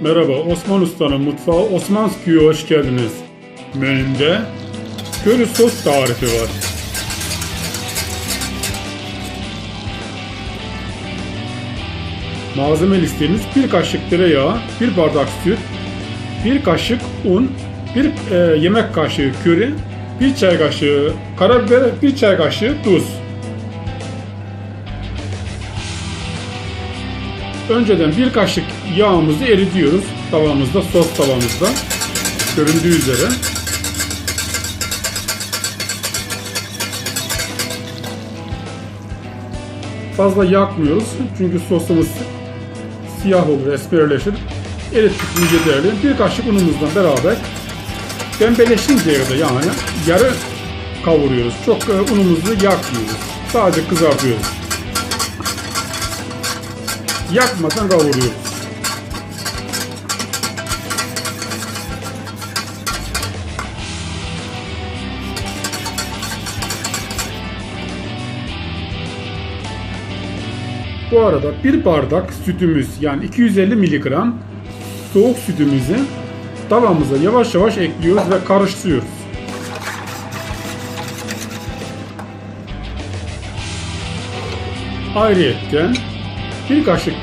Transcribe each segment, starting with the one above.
Merhaba, Osman Usta'nın mutfağı Osmanskü'ye hoş geldiniz. Menümde köri sos tarifi var. Malzeme listemiz bir kaşık tereyağı, bir bardak süt, bir kaşık un, bir e, yemek kaşığı köri, bir çay kaşığı karabiber, bir çay kaşığı tuz. Önceden bir kaşık yağımızı eritiyoruz tavamızda, sos tavamızda. Göründüğü üzere. Fazla yakmıyoruz çünkü sosumuz siyah olur, esmerleşir. Erittik iyice değerli. Bir kaşık unumuzla beraber pembeleşinceye kadar yani yarı kavuruyoruz. Çok e, unumuzu yakmıyoruz. Sadece kızartıyoruz. Yakmadan kavuruyoruz. Bu arada bir bardak sütümüz yani 250 miligram soğuk sütümüzü tavamıza yavaş yavaş ekliyoruz ve karıştırıyoruz. Ayrıyetten bir kaşık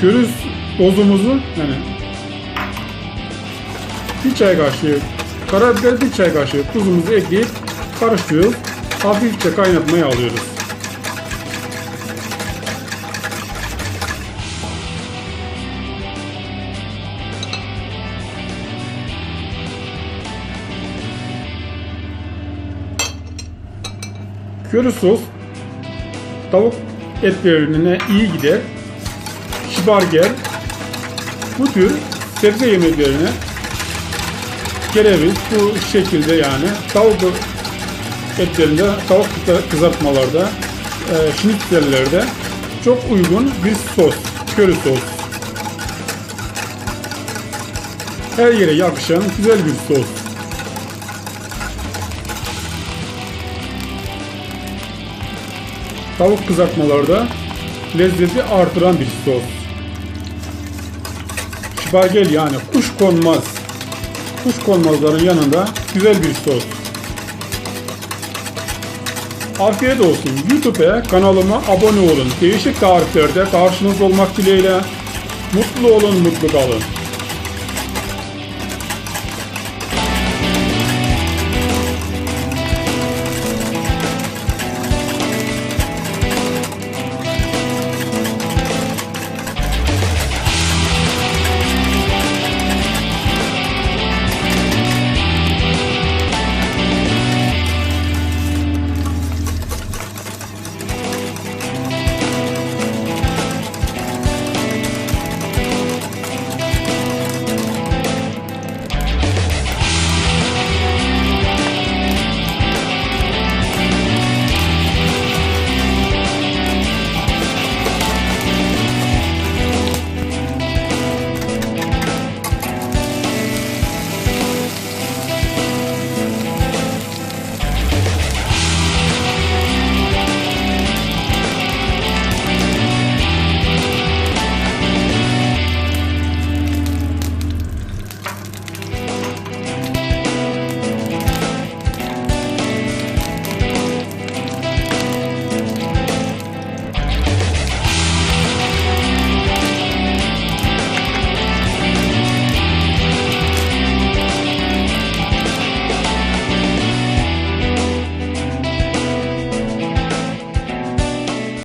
köriz tozumuzu yani bir çay kaşığı karabiber bir çay kaşığı tuzumuzu ekleyip karıştırıyoruz. Hafifçe kaynatmaya alıyoruz. Köri sos tavuk etlerine iyi gider. Şibarger bu tür sebze yemeklerine kereviz bu şekilde yani tavuk etlerinde tavuk kızartmalarda e, şnitzellerde çok uygun bir sos. Köri sos. Her yere yakışan güzel bir sos. Tavuk kızartmalarda lezzeti artıran bir sos. Şipargel yani kuş konmaz. Kuş konmazların yanında güzel bir sos. Afiyet olsun. YouTube'a kanalıma abone olun. Değişik tariflerde karşınızda olmak dileğiyle. Mutlu olun, mutlu kalın.